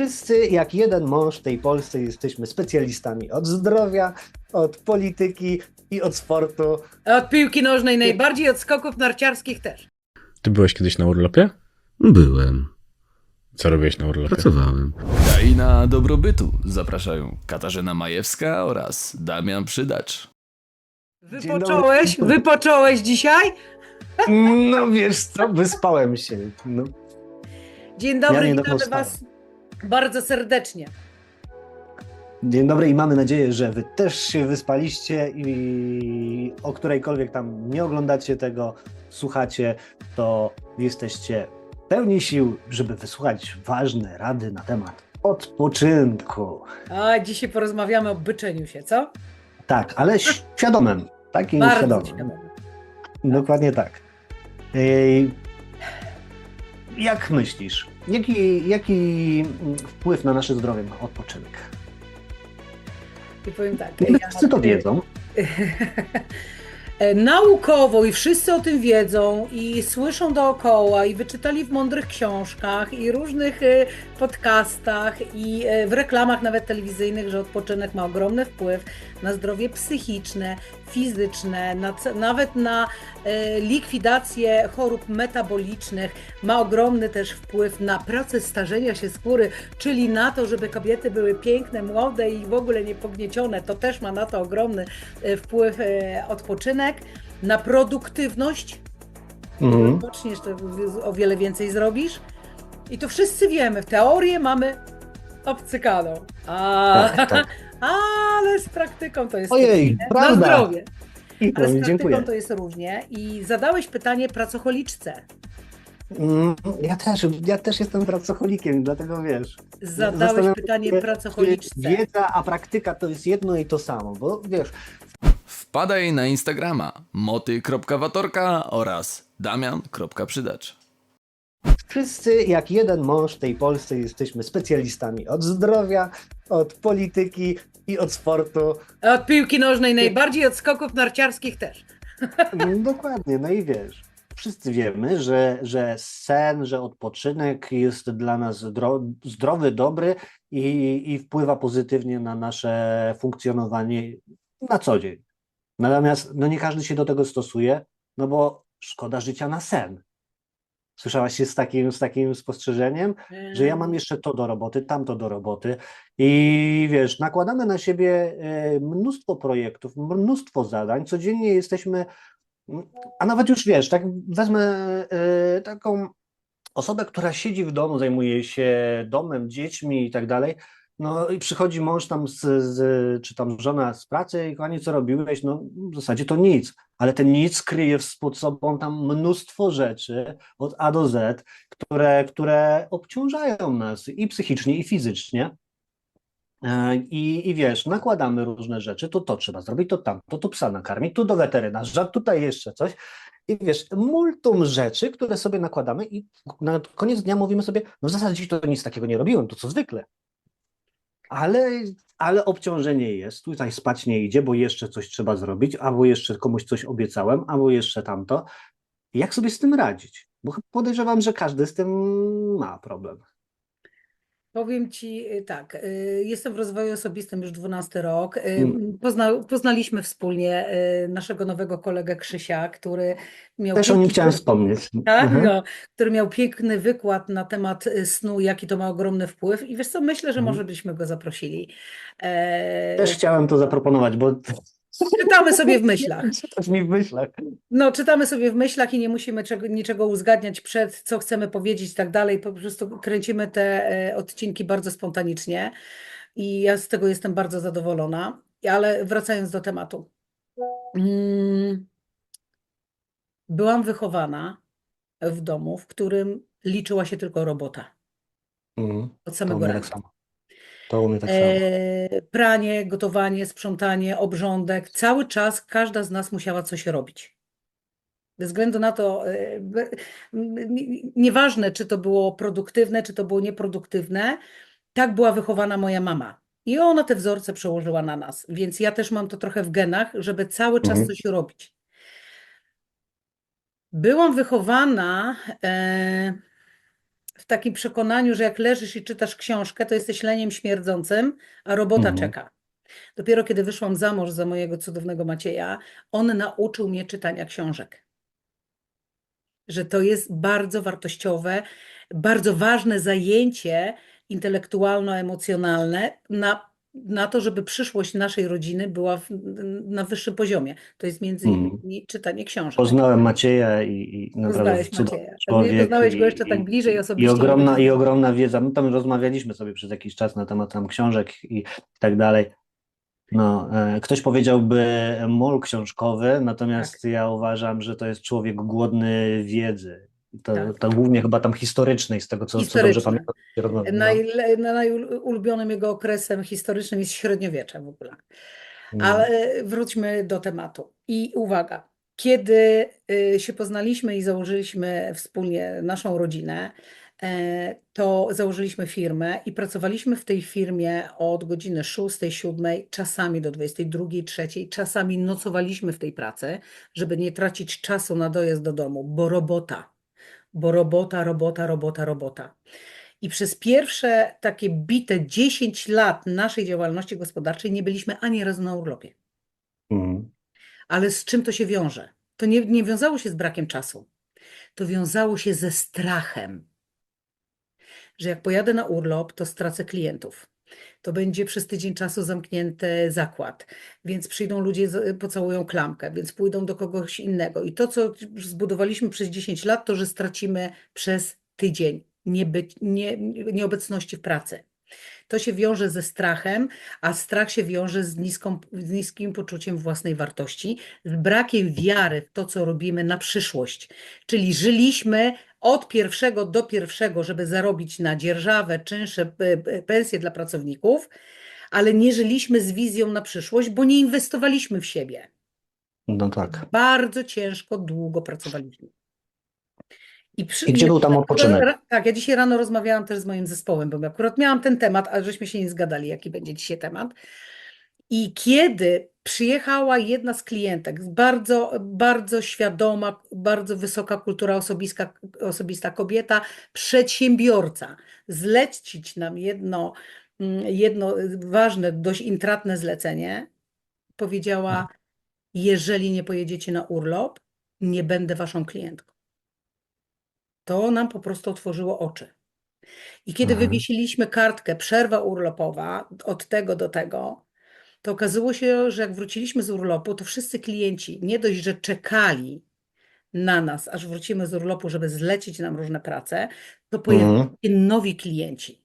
Wszyscy jak jeden mąż w tej Polsce jesteśmy specjalistami od zdrowia, od polityki i od sportu. Od piłki nożnej najbardziej, od skoków narciarskich też. Ty byłeś kiedyś na urlopie? Byłem. Co robiłeś na urlopie? Pracowałem. Kraina dobrobytu zapraszają Katarzyna Majewska oraz Damian Przydacz. Wypocząłeś? Wypocząłeś dzisiaj? No wiesz co, wyspałem się. No. Dzień dobry, Ja witamy. Was bardzo serdecznie. Dzień dobry i mamy nadzieję, że wy też się wyspaliście i o którejkolwiek tam nie oglądacie tego, słuchacie, to jesteście pełni sił, żeby wysłuchać ważne rady na temat odpoczynku. A dzisiaj porozmawiamy o byczeniu się, co? Tak, ale świadomym, takim Bardzo świadomym. świadomie. Dokładnie tak. Jak myślisz, jaki, jaki wpływ na nasze zdrowie ma odpoczynek? I powiem tak. Wszyscy to wiedzą. E, Naukowo i wszyscy o tym wiedzą i słyszą dookoła i wyczytali w mądrych książkach i różnych e, podcastach i e, w reklamach nawet telewizyjnych, że odpoczynek ma ogromny wpływ na zdrowie psychiczne, fizyczne, na, nawet na likwidację chorób metabolicznych, ma ogromny też wpływ na proces starzenia się skóry, czyli na to, żeby kobiety były piękne, młode i w ogóle niepogniecione. To też ma na to ogromny wpływ e, odpoczynek, na produktywność. Mhm. Odpoczniesz, to o wiele więcej zrobisz. I to wszyscy wiemy. W teorię mamy obcykaną. A, Tak, tak. ale z praktyką to jest Ojej, różnie. prawda. Na zdrowie. Ale z praktyką dziękuję. to jest różnie. I zadałeś pytanie pracocholiczce. Mm, Ja też, ja też jestem pracocholikiem, dlatego wiesz. Zadałeś pytanie pracocholiczce. Wiedza, a praktyka to jest jedno i to samo, bo wiesz, Wpadaj na Instagrama moty.watorka oraz damian.przydacz. wszyscy jak jeden mąż w tej Polsce jesteśmy specjalistami od zdrowia, od polityki i od sportu. Od piłki nożnej najbardziej, od skoków narciarskich też. Mm, Dokładnie, no i wiesz. Wszyscy wiemy, że, że sen, że odpoczynek jest dla nas zdro, zdrowy, dobry i, i wpływa pozytywnie na nasze funkcjonowanie na co dzień. Natomiast no nie każdy się do tego stosuje, no bo szkoda życia na sen. Słyszałaś się z takim, z takim spostrzeżeniem? że ja mam jeszcze to do roboty, tamto do roboty i wiesz, nakładamy na siebie mnóstwo projektów, mnóstwo zadań, codziennie jesteśmy, a nawet już wiesz, tak wezmę e, taką osobę, która siedzi w domu, zajmuje się domem, dziećmi i tak dalej, no i przychodzi mąż tam z, z, czy tam żona z pracy i kochanie, co robiłeś? No w zasadzie to nic, ale ten nic kryje pod sobą tam mnóstwo rzeczy od A do Z, które, które obciążają nas i psychicznie, i fizycznie. E, I, I wiesz, nakładamy różne rzeczy, to to trzeba zrobić, to tamto, to psa nakarmić, tu do weterynarza, tutaj jeszcze coś. I wiesz, multum rzeczy, które sobie nakładamy i na koniec dnia mówimy sobie, no w zasadzie to nic takiego nie robiłem, to co zwykle. Ale, ale obciążenie jest, tutaj spać nie idzie, bo jeszcze coś trzeba zrobić, albo jeszcze komuś coś obiecałem, albo jeszcze tamto. Jak sobie z tym radzić? Bo podejrzewam, że każdy z tym ma problem. Powiem Ci y, tak, y, jestem w rozwoju osobistym już 12 rok. Y, Mm. Pozna, poznaliśmy wspólnie naszego nowego kolegę Krzysia, który miał Też o nim chciałem wspomnieć. Tak, Mhm. no, który miał piękny wykład na temat snu, jaki to ma ogromny wpływ. I wiesz co, myślę, że Mhm. może byśmy go zaprosili. E, Też chciałem to zaproponować, bo czytamy sobie w myślach. czytasz mi w myślach. No, czytamy sobie w myślach i nie musimy czego, niczego uzgadniać przed, co chcemy powiedzieć i tak dalej. Po prostu kręcimy te e, odcinki bardzo spontanicznie i ja z tego jestem bardzo zadowolona. Ale wracając do tematu. Mm, Byłam wychowana w domu, w którym liczyła się tylko robota Mhm. od samego rana. Samo. To u mnie tak samo. E, pranie, gotowanie, sprzątanie, obrządek. Cały czas każda z nas musiała coś robić. Bez względu na to, e, nieważne czy to było produktywne, czy to było nieproduktywne, tak była wychowana moja mama. I ona te wzorce przełożyła na nas. Więc ja też mam to trochę w genach, żeby cały czas Mhm. coś robić. Byłam wychowana e, w takim przekonaniu, że jak leżysz i czytasz książkę, to jesteś leniem śmierdzącym, a robota Mhm. czeka. Dopiero kiedy wyszłam za mąż za mojego cudownego Macieja, on nauczył mnie czytania książek. Że to jest bardzo wartościowe, bardzo ważne zajęcie intelektualno-emocjonalne na, na to, żeby przyszłość naszej rodziny była w, na wyższym poziomie. To jest między Mhm. innymi czytanie książek. Poznałem Macieja i, i naprawdę Macieja. człowiek. Poznałeś go i- jeszcze tak i- bliżej I osobiście. ogromna, I ogromna wiedza. My tam rozmawialiśmy sobie przez jakiś czas na temat tam książek i tak dalej. No, e, ktoś powiedziałby mol książkowy, natomiast Tak. ja uważam, że to jest człowiek głodny wiedzy. To, Tak. głównie chyba tam historycznej, z tego co, co dobrze pamiętam. no. Na najulubionym jego okresem historycznym jest średniowiecze w ogóle. No. Ale wróćmy do tematu. I uwaga, kiedy y, się poznaliśmy i założyliśmy wspólnie naszą rodzinę, e, to założyliśmy firmę i pracowaliśmy w tej firmie od godziny 6, 7, czasami do 22, 3, czasami nocowaliśmy w tej pracy, żeby nie tracić czasu na dojazd do domu, bo robota, bo robota, robota, robota, robota. I przez pierwsze takie bite 10 lat naszej działalności gospodarczej nie byliśmy ani razu na urlopie. Mhm. Ale z czym to się wiąże? To nie, nie wiązało się z brakiem czasu. To wiązało się ze strachem, że jak pojadę na urlop, to stracę klientów. To będzie przez tydzień czasu zamknięty zakład, więc przyjdą ludzie, pocałują klamkę, więc pójdą do kogoś innego. I to, co zbudowaliśmy przez 10 lat, to że stracimy przez tydzień niebyć, nie, nieobecności w pracy. To się wiąże ze strachem, a strach się wiąże z, niską, z niskim poczuciem własnej wartości, z brakiem wiary w to, co robimy na przyszłość. Czyli żyliśmy od pierwszego do pierwszego, żeby zarobić na dzierżawę, czynsze, pensje dla pracowników, ale nie żyliśmy z wizją na przyszłość, bo nie inwestowaliśmy w siebie. No tak. Bardzo ciężko, długo pracowaliśmy. I, przy, I gdzie był tam odpoczynek? Tak, ja dzisiaj rano rozmawiałam też z moim zespołem, bo akurat miałam ten temat, a żeśmy się nie zgadali, jaki będzie dzisiaj temat. I kiedy przyjechała jedna z klientek, bardzo, bardzo świadoma, bardzo wysoka kultura osobista, osobista kobieta, przedsiębiorca, zlecić nam jedno, mm, jedno ważne, dość intratne zlecenie, powiedziała: Jeżeli nie pojedziecie na urlop, nie będę waszą klientką. To nam po prostu otworzyło oczy. I kiedy Mhm. wywiesiliśmy kartkę przerwa urlopowa od tego do tego, to okazało się, że jak wróciliśmy z urlopu, to wszyscy klienci nie dość, że czekali na nas, aż wrócimy z urlopu, żeby zlecić nam różne prace, to pojawili Mhm. się nowi klienci.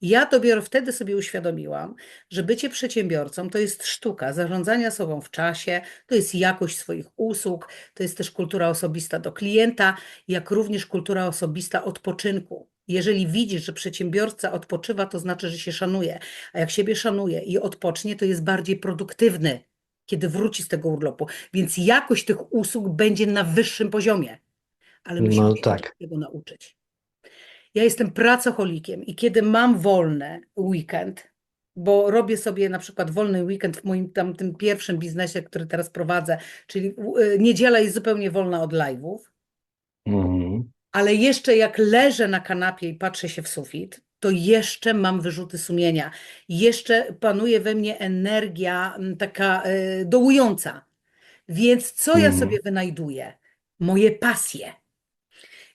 Ja dopiero wtedy sobie uświadomiłam, że bycie przedsiębiorcą to jest sztuka zarządzania sobą w czasie, to jest jakość swoich usług, to jest też kultura osobista do klienta, jak również kultura osobista odpoczynku. Jeżeli widzisz, że przedsiębiorca odpoczywa, to znaczy, że się szanuje, a jak siebie szanuje i odpocznie, to jest bardziej produktywny, kiedy wróci z tego urlopu. Więc jakość tych usług będzie na wyższym poziomie. Ale musimy No się tak. tego nauczyć. Ja jestem pracocholikiem i kiedy mam wolny weekend, bo robię sobie na przykład wolny weekend w moim tam tym pierwszym biznesie, który teraz prowadzę, czyli y, niedziela jest zupełnie wolna od live'ów, Mhm. Ale jeszcze jak leżę na kanapie i patrzę się w sufit, to jeszcze mam wyrzuty sumienia. Jeszcze panuje we mnie energia mm, taka y, dołująca. Więc co ja Mhm. sobie wynajduję? Moje pasje.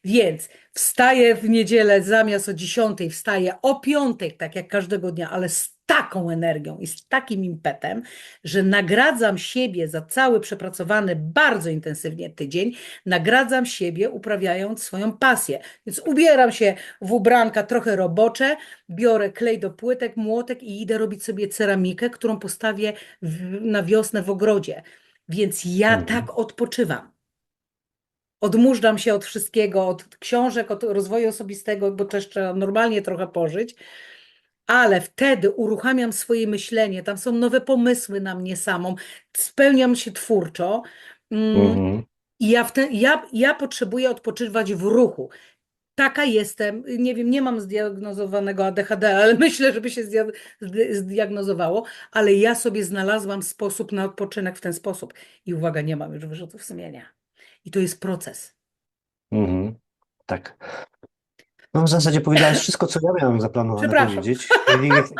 Więc wstaję w niedzielę zamiast o 10, wstaję o 5, tak jak każdego dnia, ale z taką energią i z takim impetem, że nagradzam siebie za cały przepracowany bardzo intensywnie tydzień, nagradzam siebie uprawiając swoją pasję. Więc ubieram się w ubranka trochę robocze, biorę klej do płytek, młotek i idę robić sobie ceramikę, którą postawię w, na wiosnę w ogrodzie. Więc ja Mhm. tak odpoczywam. Odmurzam się od wszystkiego, od książek, od rozwoju osobistego, bo też trzeba normalnie trochę pożyć, ale wtedy uruchamiam swoje myślenie, tam są nowe pomysły na mnie samą, spełniam się twórczo mm, Mhm. i ja, wte, ja, ja potrzebuję odpoczywać w ruchu. Taka jestem, nie wiem, nie mam zdiagnozowanego ADHD, ale myślę, żeby się zdia- zdi- zdiagnozowało, ale ja sobie znalazłam sposób na odpoczynek w ten sposób. I uwaga, nie mam już wyrzutów sumienia. I to jest proces. Mhm. Tak. No w zasadzie powiedziałeś wszystko, co ja miałem zaplanowane powiedzieć.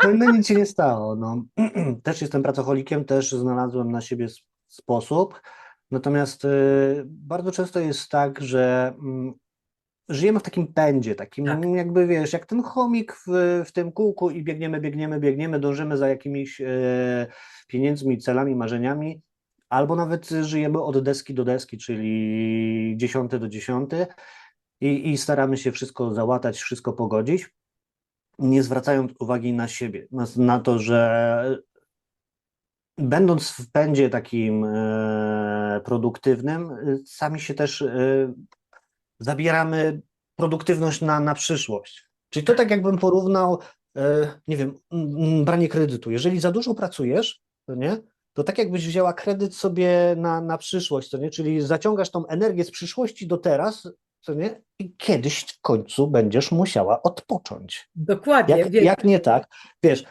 No, no nic się nie stało. No. Też jestem pracocholikiem, też znalazłem na siebie sposób. Natomiast y, bardzo często jest tak, że mm, żyjemy w takim pędzie, takim Tak. jakby wiesz, jak ten chomik w, w tym kółku i biegniemy, biegniemy, biegniemy, dążymy za jakimiś e, pieniędzmi, celami, marzeniami, albo nawet żyjemy od deski do deski, czyli dziesiąty do dziesiąty i, i staramy się wszystko załatać, wszystko pogodzić, nie zwracając uwagi na siebie, na, na to, że będąc w pędzie takim e, produktywnym, e, sami się też e, zabieramy produktywność na, na przyszłość. Czyli to tak jakbym porównał, e, nie wiem, branie kredytu. Jeżeli za dużo pracujesz, to nie, to tak jakbyś wzięła kredyt sobie na, na przyszłość, to nie, czyli zaciągasz tą energię z przyszłości do teraz, co nie, i kiedyś w końcu będziesz musiała odpocząć. Dokładnie. Jak, jak nie tak, wiesz,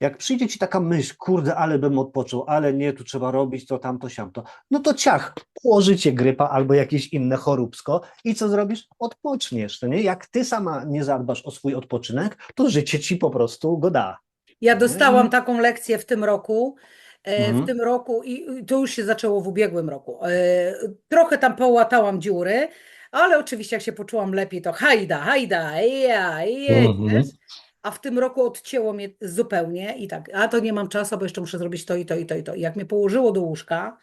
jak przyjdzie ci taka myśl, kurde, ale bym odpoczął, ale nie, tu trzeba robić to, tamto, siamto, no to ciach, położy cię grypa albo jakieś inne choróbsko i co zrobisz? Odpoczniesz, to nie? Jak ty sama nie zadbasz o swój odpoczynek, to życie ci po prostu go da. Ja dostałam I- taką lekcję w tym roku. e, Mhm. W tym roku, i i to już się zaczęło w ubiegłym roku. e, Trochę tam połatałam dziury, ale oczywiście jak się poczułam lepiej, to hajda, hajda, ja, Mhm. jedziesz. A w tym roku odcięło mnie zupełnie i tak, a to nie mam czasu, bo jeszcze muszę zrobić to i to i to i to. I jak mnie położyło do łóżka,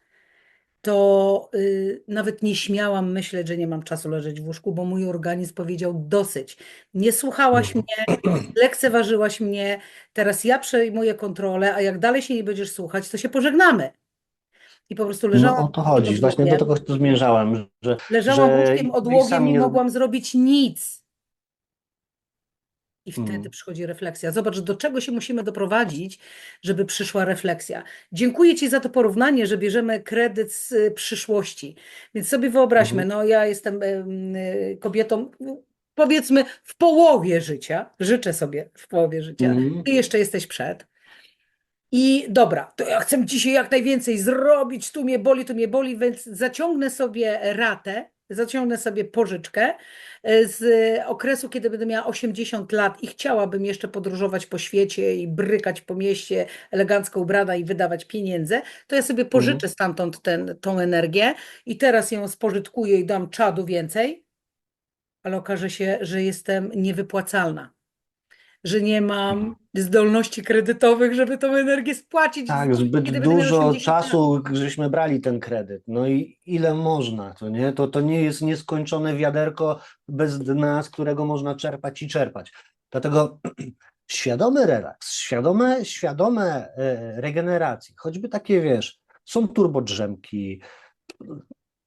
to y, nawet nie śmiałam myśleć, że nie mam czasu leżeć w łóżku, bo mój organizm powiedział dosyć. Nie słuchałaś Mhm. mnie, lekceważyłaś mnie, teraz ja przejmuję kontrolę, a jak dalej się nie będziesz słuchać, to się pożegnamy. I po prostu No leżałam o to chodzi, właśnie do tego tu zmierzałem, że Leżałam że łóżkiem odłogiem nie- mogłam zrobić nic. I wtedy Mhm. przychodzi refleksja. Zobacz, do czego się musimy doprowadzić, żeby przyszła refleksja. Dziękuję Ci za to porównanie, że bierzemy kredyt z y, przyszłości. Więc sobie wyobraźmy, Mhm. no ja jestem em, y, kobietą, powiedzmy, w połowie życia. Życzę sobie w połowie życia. Mhm. Ty jeszcze jesteś przed. I dobra, to ja chcę dzisiaj jak najwięcej zrobić, tu mnie boli, tu mnie boli, więc zaciągnę sobie ratę, zaciągnę sobie pożyczkę e, z okresu, kiedy będę miała 80 lat i chciałabym jeszcze podróżować po świecie i brykać po mieście elegancko ubrana i wydawać pieniądze, to ja sobie pożyczę stamtąd ten, tą energię i teraz ją spożytkuję i dam czadu więcej, ale okaże się, że jestem niewypłacalna. Że nie mam zdolności kredytowych, żeby tą energię spłacić. Tak, zbyt dużo 80 lat. czasu, żeśmy brali ten kredyt. No i ile można, to nie? To, to nie jest nieskończone wiaderko bez dna, z którego można czerpać i czerpać. Dlatego świadomy relaks, świadome, świadome e, regeneracji, choćby takie, wiesz, są turbodrzemki,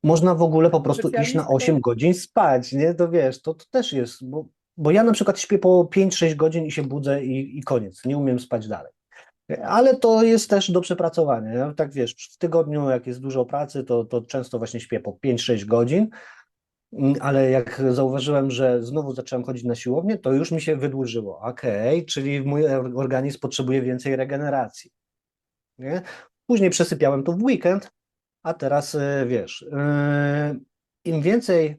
można w ogóle po prostu iść na Specjalista. 8 godzin spać, nie? To wiesz, to, to też jest, bo, bo ja na przykład śpię po 5-6 godzin i się budzę i, i koniec, nie umiem spać dalej. Ale to jest też do przepracowania. Tak wiesz, w tygodniu, jak jest dużo pracy, to, to często właśnie śpię po 5-6 godzin, Mm, ale jak zauważyłem, że znowu zacząłem chodzić na siłownię, to już mi się wydłużyło. Okej, czyli mój or- organizm potrzebuje więcej regeneracji. Nie? Później przesypiałem to w weekend, a teraz e, wiesz, e, im więcej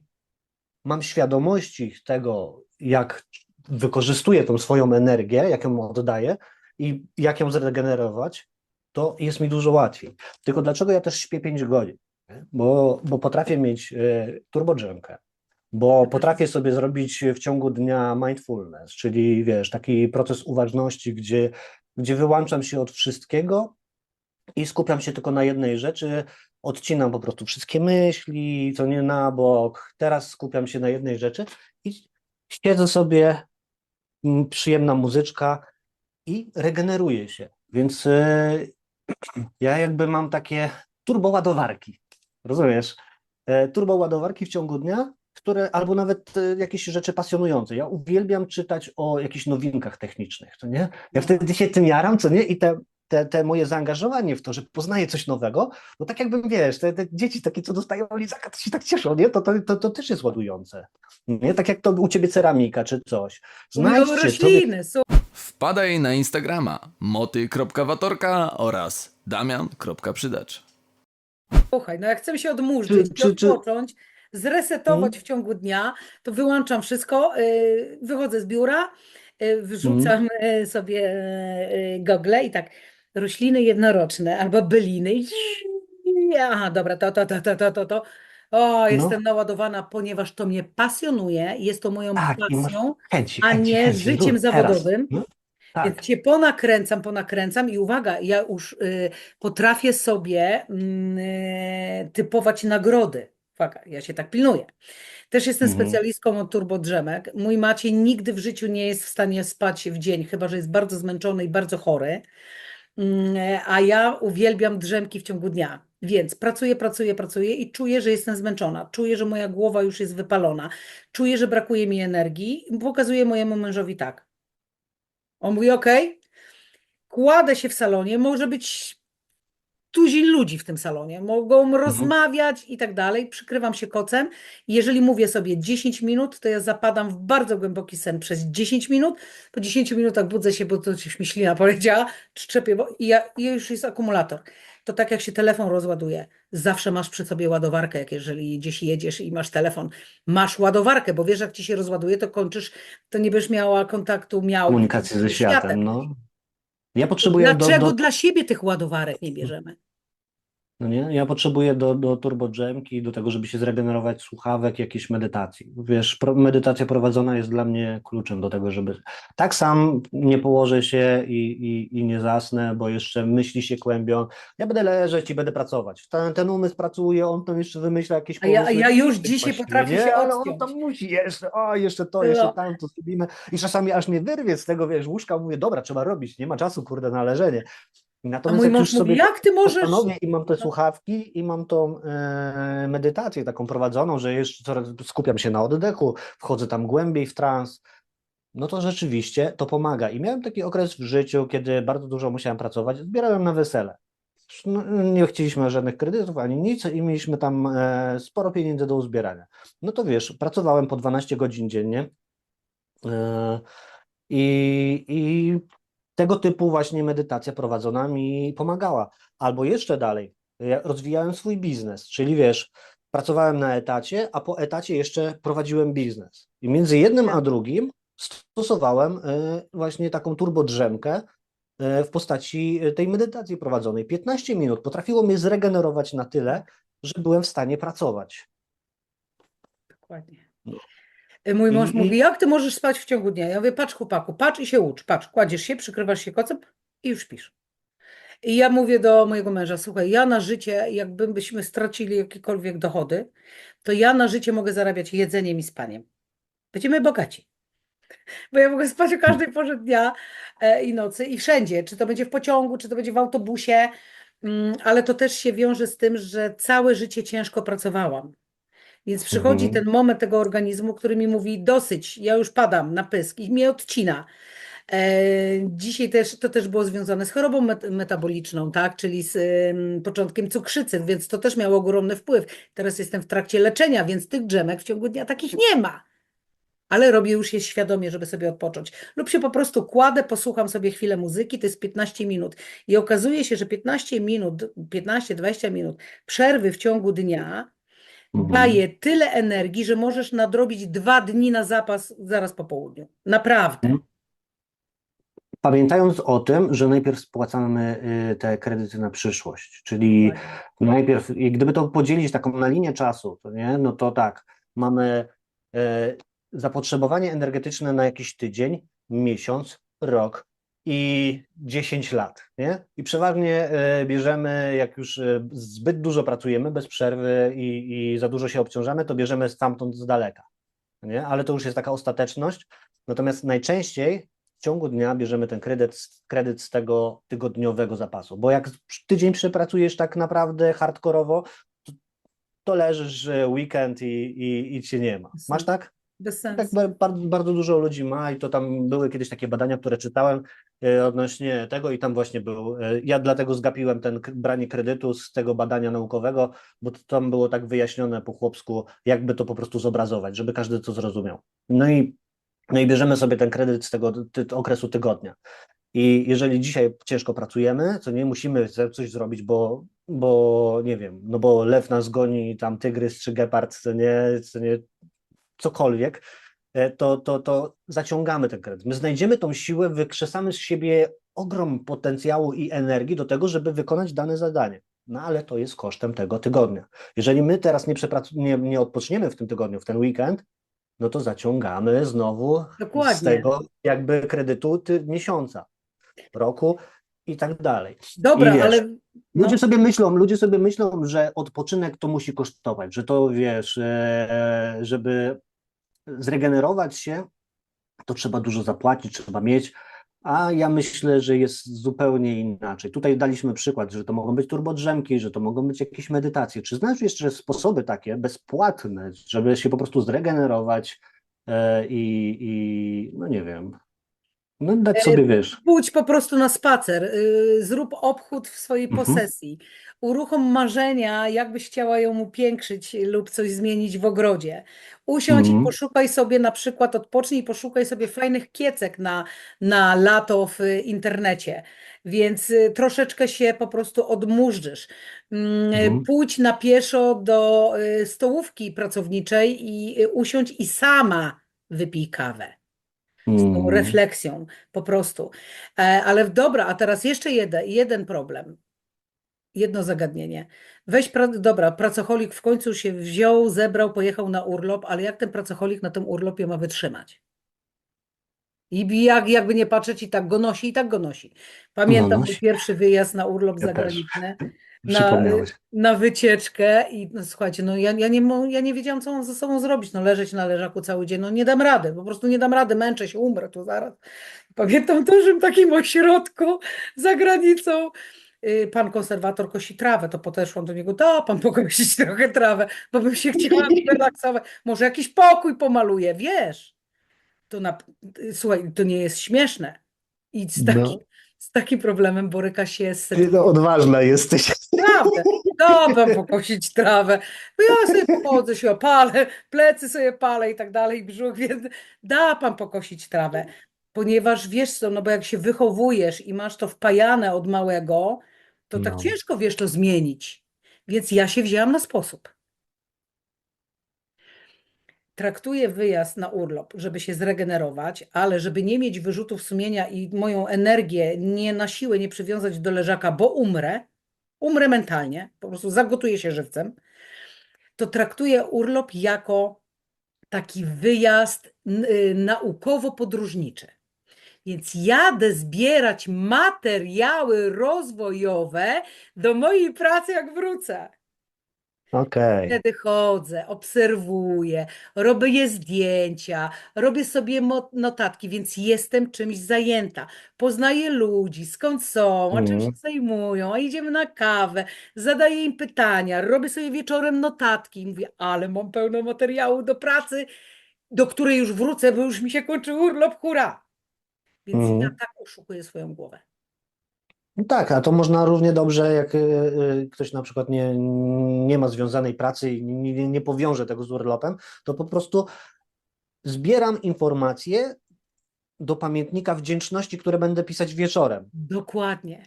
mam świadomości tego, jak wykorzystuję tą swoją energię, jak ją oddaję i jak ją zregenerować, to jest mi dużo łatwiej. Tylko dlaczego ja też śpię 5 godzin? Bo, bo potrafię mieć e, turbodrzemkę, bo potrafię sobie zrobić w ciągu dnia mindfulness, czyli wiesz, taki proces uważności, gdzie, gdzie wyłączam się od wszystkiego i skupiam się tylko na jednej rzeczy, odcinam po prostu wszystkie myśli, co nie na bok. Teraz skupiam się na jednej rzeczy i siedzę sobie, mm, przyjemna muzyczka i regeneruję się. Więc y, ja jakby mam takie turboładowarki, rozumiesz? E, Turboładowarki w ciągu dnia, które albo nawet e, jakieś rzeczy pasjonujące. Ja uwielbiam czytać o jakichś nowinkach technicznych, to nie? Ja wtedy się tym jaram, co nie? I te, te, te moje zaangażowanie w to, że poznaję coś nowego, no tak jakbym, wiesz, te, te dzieci takie, co dostają lizaka, to się tak cieszą, nie? To, to, to, to też jest ładujące. Nie? Tak jak to u ciebie ceramika czy coś. Znajdźcie sobie rośliny, są Wpadaj na Instagrama moty.watorka oraz damian.przydacz. Słuchaj, no jak chcę się odmurzyć Czy- czy- odpocząć, zresetować w ciągu dnia, to wyłączam wszystko, y, wychodzę z biura, y, wrzucam y, sobie gogle i tak rośliny jednoroczne albo byliny. Aha, dobra, to, to, to, to, to, to, to. O, jestem naładowana, ponieważ to mnie pasjonuje, jest to moją Tak, i masz pasją, chęci, a chęci, nie chęci, życiem rób teraz. zawodowym. No, Więc tak. cię ponakręcam, ponakręcam i uwaga, ja już y, potrafię sobie mm, y, typować nagrody. Uwaga, ja się tak pilnuję. Też jestem Mhm. specjalistką od turbodrzemek. Mój Maciej nigdy w życiu nie jest w stanie spać w dzień, chyba że jest bardzo zmęczony i bardzo chory. Mm, A ja uwielbiam drzemki w ciągu dnia. Więc pracuję, pracuję, pracuję i czuję, że jestem zmęczona. Czuję, że moja głowa już jest wypalona. Czuję, że brakuje mi energii. Pokazuję mojemu mężowi tak. On mówi: OK, kładę się w salonie, może być tuzin ludzi w tym salonie, mogą rozmawiać i tak dalej. Przykrywam się kocem. Jeżeli mówię sobie 10 minut, to ja zapadam w bardzo głęboki sen przez 10 minut. Po 10 minutach budzę się, bo to coś mi ślina poleciała, szczepię, bo i, ja, i już jest akumulator. To tak jak się telefon rozładuje. Zawsze masz przy sobie ładowarkę, jak jeżeli gdzieś jedziesz i masz telefon. Masz ładowarkę, bo wiesz, jak ci się rozładuje, to kończysz, to nie będziesz miała kontaktu, miał Komunikację ze z światem, no. Ja potrzebuję do, Dlaczego do, dla siebie tych ładowarek nie bierzemy? No nie? Ja potrzebuję do, do turbo drzemki, do tego, żeby się zregenerować słuchawek, jakiejś medytacji. Wiesz, medytacja prowadzona jest dla mnie kluczem do tego, żeby tak sam nie położę się i, i, i nie zasnę, bo jeszcze myśli się kłębią. Ja będę leżeć i będę pracować. Ten, ten umysł pracuje, on tam jeszcze wymyśla jakieś A ja- pomysły. ja już dzisiaj potrafię się Ale on tam musi jeszcze, o, jeszcze to, jeszcze No. tamto zrobimy. I czasami aż mnie wyrwie z tego, wiesz, łóżka, mówię, dobra, trzeba robić, nie ma czasu, kurde, na leżenie. Natomiast mój jak mąż mówi, jak ty możesz? i mam te słuchawki i mam tą e, medytację taką prowadzoną, że jeszcze coraz skupiam się na oddechu, wchodzę tam głębiej w trans, no to rzeczywiście to pomaga. I miałem taki okres w życiu, kiedy bardzo dużo musiałem pracować, zbierałem na wesele. No, Nie chcieliśmy żadnych kredytów ani nic i mieliśmy tam e, sporo pieniędzy do uzbierania. No to wiesz, pracowałem po 12 godzin dziennie e, i, i tego typu właśnie medytacja prowadzona mi pomagała. Albo jeszcze dalej, ja rozwijałem swój biznes, czyli wiesz, pracowałem na etacie, a po etacie jeszcze prowadziłem biznes. I między jednym a drugim stosowałem e, właśnie taką turbodrzemkę e, w postaci e, tej medytacji prowadzonej. 15 minut potrafiło mnie zregenerować na tyle, że byłem w stanie pracować. Dokładnie. Mój mąż I- i- mówi, jak ty możesz spać w ciągu dnia? Ja mówię, patrz chłopaku, patrz i się ucz, patrz, kładziesz się, przykrywasz się kocem i już śpisz. I ja mówię do mojego męża, słuchaj, ja na życie, jakbyśmy stracili jakiekolwiek dochody, to ja na życie mogę zarabiać jedzeniem i spaniem. Będziemy bogaci. Bo ja mogę spać o każdej porze dnia e, i nocy i wszędzie, czy to będzie w pociągu, czy to będzie w autobusie, mm, ale to też się wiąże z tym, że całe życie ciężko pracowałam. Więc przychodzi Mhm. ten moment tego organizmu, który mi mówi dosyć, ja już padam na pysk i mnie odcina. E, Dzisiaj też to też było związane z chorobą met metaboliczną, tak, czyli z ym, początkiem cukrzycy, więc to też miało ogromny wpływ. Teraz jestem w trakcie leczenia, więc tych drzemek w ciągu dnia takich nie ma. Ale robię już je świadomie, żeby sobie odpocząć. Lub się po prostu kładę, posłucham sobie chwilę muzyki, to jest 15 minut. I okazuje się, że 15 minut, 15-20 minut przerwy w ciągu dnia. Daje tyle energii, że możesz nadrobić dwa dni na zapas zaraz po południu. Naprawdę. Mhm. Pamiętając o tym, że najpierw spłacamy y, te kredyty na przyszłość, czyli najpierw, i gdyby to podzielić taką na linię czasu, to nie, no to tak, mamy e, zapotrzebowanie energetyczne na jakiś tydzień, miesiąc, rok i 10 lat, nie? I przeważnie e, bierzemy, jak już e, zbyt dużo pracujemy bez przerwy i, i za dużo się obciążamy, to bierzemy stamtąd z daleka, nie? Ale to już jest taka ostateczność. Natomiast najczęściej w ciągu dnia bierzemy ten kredyt, kredyt z tego tygodniowego zapasu, bo jak tydzień przepracujesz tak naprawdę hardkorowo, to, to leżysz e, weekend i, i, i cię nie ma. Masz tak? Bez sensu. Tak ba- bardzo, bardzo dużo ludzi ma i to tam były kiedyś takie badania, które czytałem e, odnośnie tego i tam właśnie był, e, ja dlatego zgapiłem ten branie kredytu z tego badania naukowego, bo to tam było tak wyjaśnione po chłopsku, jakby to po prostu zobrazować, żeby każdy to zrozumiał. No i, no i bierzemy sobie ten kredyt z tego ty, okresu tygodnia. I jeżeli dzisiaj ciężko pracujemy, co nie musimy coś zrobić, bo bo nie wiem, no bo lew nas goni, tam tygrys czy gepard, co nie, co nie, cokolwiek, e, to, to, to zaciągamy ten kredyt. My znajdziemy tą siłę, wykrzesamy z siebie ogrom potencjału i energii do tego, żeby wykonać dane zadanie. No ale to jest kosztem tego tygodnia. Jeżeli my teraz nie, nie, nie odpoczniemy w tym tygodniu, w ten weekend, no to zaciągamy znowu Dokładnie. z tego jakby kredytu ty, miesiąca, roku i tak dalej. Dobra, wiesz, ale no, Ludzie sobie myślą, ludzie sobie myślą, że odpoczynek to musi kosztować, że to wiesz, e, żeby zregenerować się, to trzeba dużo zapłacić, trzeba mieć, a ja myślę, że jest zupełnie inaczej. Tutaj daliśmy przykład, że to mogą być turbodrzemki, że to mogą być jakieś medytacje. Czy znasz jeszcze sposoby takie bezpłatne, żeby się po prostu zregenerować e, i, i no nie wiem, no dać sobie, wiesz, pójdź po prostu na spacer, y, zrób obchód w swojej Mhm. Uruchom marzenia, jakbyś chciała ją upiększyć lub coś zmienić w ogrodzie. Usiądź i Mhm. poszukaj sobie na przykład, odpocznij i poszukaj sobie fajnych kiecek na, na lato w y, internecie, więc y, troszeczkę się po prostu odmurzysz. Mm, Mhm. Pójdź na pieszo do y, stołówki pracowniczej i y, usiądź i sama wypij kawę z tą mm, refleksją po prostu. E, Ale dobra, a teraz jeszcze jeden, jeden problem. Jedno zagadnienie. Weź, pra, dobra, pracocholik w końcu się wziął, zebrał, pojechał na urlop, ale jak ten pracocholik na tym urlopie ma wytrzymać? I jak, jakby nie patrzeć, i tak go nosi, i tak go nosi. Pamiętam No, mój nosi. pierwszy wyjazd na urlop Ja też. zagraniczny, na, na wycieczkę i no, słuchajcie, no ja, ja, nie, ja nie wiedziałam, co mam ze sobą zrobić, no leżeć na leżaku cały dzień, no nie dam rady, po prostu nie dam rady, męczę się, umrę tu zaraz. Pamiętam dużym takim ośrodku za granicą, pan konserwator kosi trawę, to podeszłam do niego, da pan pokosić trochę trawę, bo bym się chciała relaksować, może jakiś pokój pomaluję, wiesz, to na, y, słuchaj, to nie jest śmieszne i z No. takim, z takim problemem boryka się z Ty no, odważna jesteś. Naprawdę, dałam pokosić trawę. No ja sobie pochodzę, się opalę, plecy sobie palę i tak dalej, brzuch, więc da pan pokosić trawę. Ponieważ wiesz co, no bo jak się wychowujesz i masz to wpajane od małego, to tak No. ciężko wiesz to zmienić. Więc ja się wzięłam na sposób. Traktuję wyjazd na urlop, żeby się zregenerować, ale żeby nie mieć wyrzutów sumienia i moją energię nie na siłę nie przywiązać do leżaka, bo umrę, umrę mentalnie, po prostu zagotuję się żywcem, to traktuję urlop jako taki wyjazd y, naukowo-podróżniczy. Więc jadę zbierać materiały rozwojowe do mojej pracy, jak wrócę. Okej. Wtedy chodzę, obserwuję, robię zdjęcia, robię sobie notatki, więc jestem czymś zajęta. Poznaję ludzi, skąd są, a czym się Mhm. zajmują, a idziemy na kawę, zadaję im pytania, robię sobie wieczorem notatki i mówię, ale mam pełno materiału do pracy, do której już wrócę, bo już mi się kończy urlop, hurra! Więc ja Mhm. tak oszukuję swoją głowę. No tak, a to można równie dobrze, jak y, y, ktoś na przykład nie, nie ma związanej pracy i nie, nie, nie powiąże tego z urlopem, to po prostu zbieram informacje do pamiętnika wdzięczności, które będę pisać wieczorem. Dokładnie.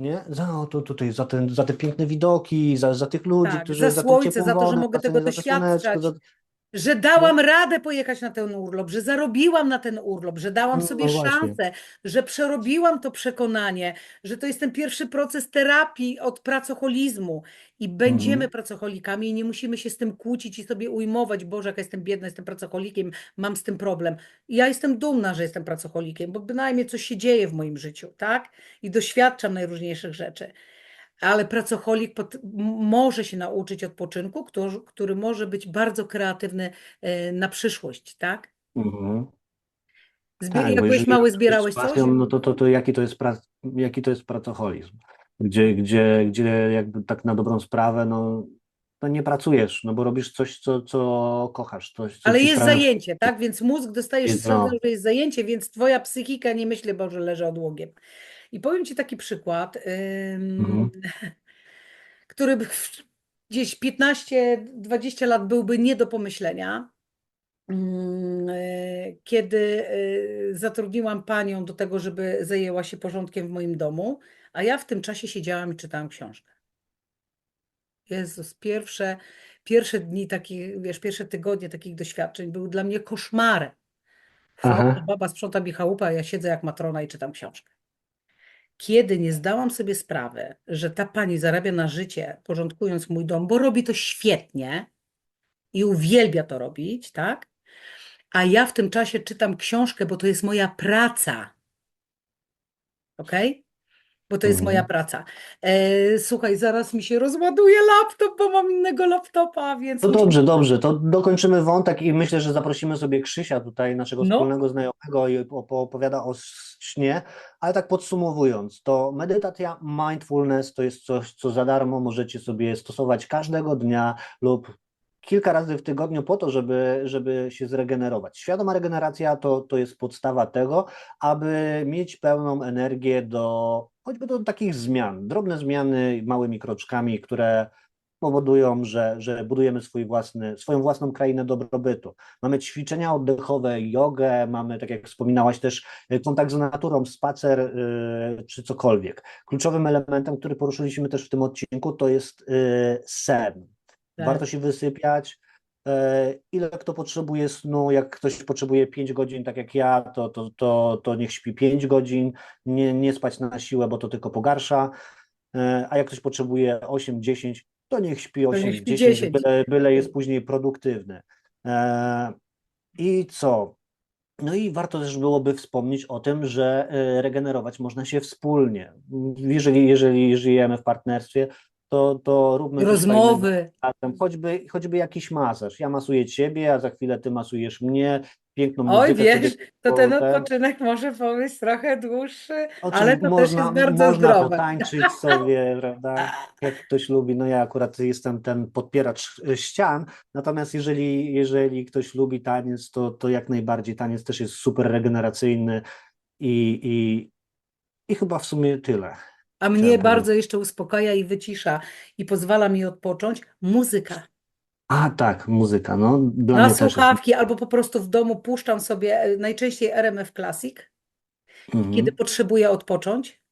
Nie? Za, o, to, tutaj, za, ten, za te piękne widoki, za, za tych ludzi, Tak, którzy za za tą słońce, ciepłą za to, że wodę, mogę za tego te słoneczko, doświadczać. za- Że dałam radę pojechać na ten urlop, że zarobiłam na ten urlop, że dałam No sobie właśnie. szansę, że przerobiłam to przekonanie, że to jest ten pierwszy proces terapii od pracoholizmu i będziemy Mhm. pracocholikami i nie musimy się z tym kłócić i sobie ujmować, Boże, jak jestem biedna, jestem pracocholikiem, mam z tym problem. I ja jestem dumna, że jestem pracocholikiem, bo bynajmniej coś się dzieje w moim życiu, tak? I doświadczam najróżniejszych rzeczy. Ale pracocholik m- może się nauczyć odpoczynku, który, który może być bardzo kreatywny e, na przyszłość, tak? Mhm. Zbie- Tak, jak byłeś mały, zbierałeś z coś? pasją, No to, to, to jaki to jest prac, jaki to jest pracoholizm? Gdzie, gdzie, gdzie jakby tak na dobrą sprawę, no, no nie pracujesz, no bo robisz coś, co, co kochasz, coś, co Ale jest sprawia- zajęcie, tak? Więc mózg dostajesz Jest, sygnał, no. że jest zajęcie, więc twoja psychika nie myśli, Boże, leży odłogiem. I powiem Ci taki przykład, ym, Mhm. który gdzieś 15-20 lat byłby nie do pomyślenia. E, Kiedy e, zatrudniłam panią do tego, żeby zajęła się porządkiem w moim domu, a ja w tym czasie siedziałam i czytałam książkę. Jezus, pierwsze, pierwsze dni takich, wiesz, pierwsze tygodnie takich doświadczeń były dla mnie koszmarem. Baba sprząta mi chałupę, a ja siedzę jak matrona i czytam książkę. Kiedy nie zdałam sobie sprawy, że ta pani zarabia na życie, porządkując mój dom, bo robi to świetnie i uwielbia to robić, tak? A ja w tym czasie czytam książkę, bo to jest moja praca. Ok? Bo to jest Mhm. moja praca. E, słuchaj, zaraz mi się rozładuje laptop, bo mam innego laptopa, więc. No dobrze, dobrze, to dokończymy wątek i myślę, że zaprosimy sobie Krzysia tutaj, naszego No. wspólnego znajomego i op- opowiada o śnie, ale tak podsumowując, to medytacja mindfulness to jest coś, co za darmo możecie sobie stosować każdego dnia lub kilka razy w tygodniu po to, żeby, żeby się zregenerować. Świadoma regeneracja to, to jest podstawa tego, aby mieć pełną energię do choćby do takich zmian, drobne zmiany małymi kroczkami, które powodują, że, że budujemy swój własny, swoją własną krainę dobrobytu. Mamy ćwiczenia oddechowe, jogę, mamy, tak jak wspominałaś, też kontakt z naturą, spacer y, czy cokolwiek. Kluczowym elementem, który poruszyliśmy też w tym odcinku, to jest y, sen. Tak. Warto się wysypiać. E, Ile kto potrzebuje snu, jak ktoś potrzebuje 5 godzin, tak jak ja, to, to, to, to niech śpi 5 godzin, nie, nie spać na siłę, bo to tylko pogarsza. E, A jak ktoś potrzebuje 8-10, to niech śpi niech 8, śpi 10, 10. byle, byle jest później produktywny. E, I co? No i warto też byłoby wspomnieć o tym, że regenerować można się wspólnie. Jeżeli, jeżeli żyjemy w partnerstwie, to, to róbmy Rozmowy. razem, choćby, choćby jakiś masaż. Ja masuję ciebie, a za chwilę ty masujesz mnie, piękną Oj, muzykę wiesz, sobie to ten odpoczynek może być trochę dłuższy, ale to też można, jest bardzo można zdrowe. potańczyć sobie, prawda? Jak ktoś lubi, no ja akurat jestem ten podpieracz e, ścian, natomiast jeżeli, jeżeli ktoś lubi taniec, to, to jak najbardziej taniec też jest super regeneracyjny i, i, i chyba w sumie tyle. A mnie bardzo jeszcze uspokaja i wycisza i pozwala mi odpocząć muzyka. A tak, muzyka, no dla Na mnie też jest. słuchawki albo po prostu w domu puszczam sobie e, najczęściej RMF Classic. Mhm. Kiedy potrzebuję odpocząć,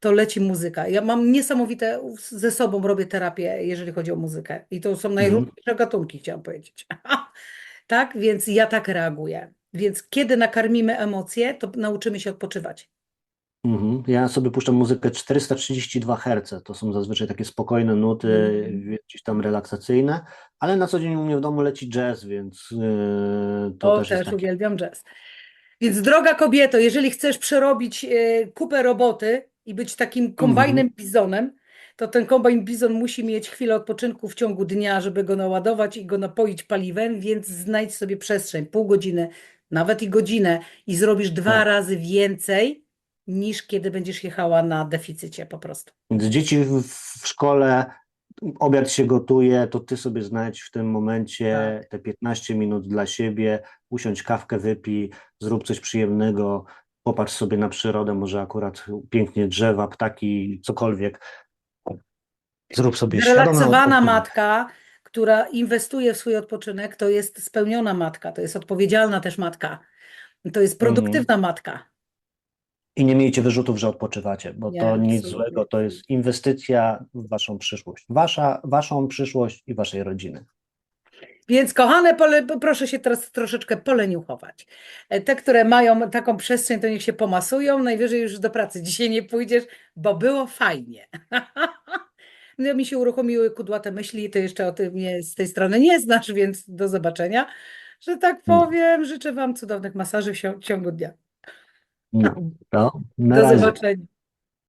to leci muzyka. Ja mam niesamowite, ze sobą robię terapię, jeżeli chodzi o muzykę. I to są najróżniejsze gatunki, chciałam powiedzieć. Tak, więc ja tak reaguję. Więc kiedy nakarmimy emocje, to nauczymy się odpoczywać. Mhm. Ja sobie puszczam muzykę 432 Hz. To są zazwyczaj takie spokojne nuty, Mhm. gdzieś tam relaksacyjne, ale na co dzień u mnie w domu leci jazz, więc yy, to To też też jest takie. uwielbiam jazz. Więc droga kobieto, jeżeli chcesz przerobić e, kupę roboty i być takim kombajnem bizonem, to ten kombajn bizon musi mieć chwilę odpoczynku w ciągu dnia, żeby go naładować i go napoić paliwem, więc znajdź sobie przestrzeń, pół godziny, nawet i godzinę i zrobisz dwa Tak. razy więcej niż kiedy będziesz jechała na deficycie po prostu. Więc dzieci w, szkole, obiad się gotuje, to ty sobie znajdź w tym momencie Tak. te 15 minut dla siebie, usiądź kawkę, wypij, zrób coś przyjemnego, popatrz sobie na przyrodę, może akurat pięknie drzewa, ptaki, cokolwiek. Zrób sobie odpoczynek. matka, która inwestuje w swój odpoczynek, to jest spełniona matka, to jest odpowiedzialna też matka, to jest Mhm. produktywna matka. I nie miejcie wyrzutów, że odpoczywacie, bo to nic złego, to jest inwestycja w waszą przyszłość. Wasza, waszą przyszłość i waszej rodziny. Więc kochane, pole, proszę się teraz troszeczkę poleniuchować. Te, które mają taką przestrzeń, to niech się pomasują, najwyżej już do pracy dzisiaj nie pójdziesz, bo było fajnie. No, mi się uruchomiły kudłate myśli, ty jeszcze o tym nie, z tej strony nie znasz, więc do zobaczenia. Że tak Mm. powiem, życzę wam cudownych masaży w ciągu dnia. No, to na Do razie. zobaczenia.